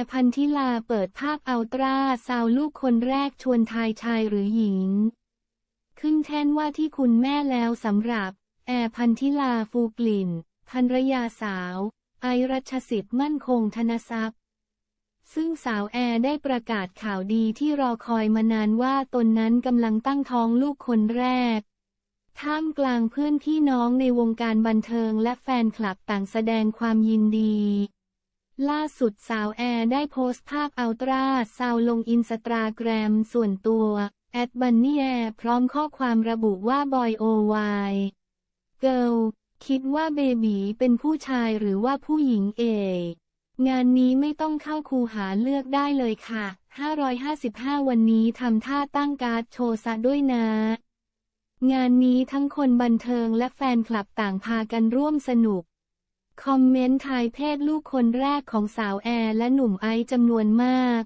ร์พันธิลาเปิดภาพอัลตราซาวลูกคนแรกชวนทายชายหรือหญิง ขึ้นแท่นว่าที่คุณแม่แล้วสำหรับ แอร์พันธิลาฟูกลิ่นภรรยาสาว ไอรัชสิทธิ์มั่นคงธนทรัพย์ ซึ่งสาวแอร์ได้ประกาศข่าวดีที่รอคอยมานานว่าตนนั้นกำลังตั้งท้องลูกคนแรกท่ามกลางเพื่อนพี่น้องในวงการบันเทิงและแฟนคลับต่างแสดงความยินดี ล่าสุดสาวแอร์ได้โพสต์ภาพอัลตราซาวลงอินสตาแกรมส่วนตัวแอดบันนี่แอร์พร้อมข้อความระบุว่าบอยโอวายเกิลคิดว่าเบบีเป็นผู้ชายหรือว่าผู้หญิงเอกงานนี้ไม่ต้องเข้าคูหาเลือกได้เลยค่ะ 555 วันนี้ทำท่าตั้งการ์ดโชว์ซะด้วยนะ งานนี้ทั้งคนบันเทิงและแฟนคลับต่างพากันร่วมสนุก คอมเมนต์ทายเพศลูกคนแรกของสาวแอร์และหนุ่มไอซ์จำนวนมาก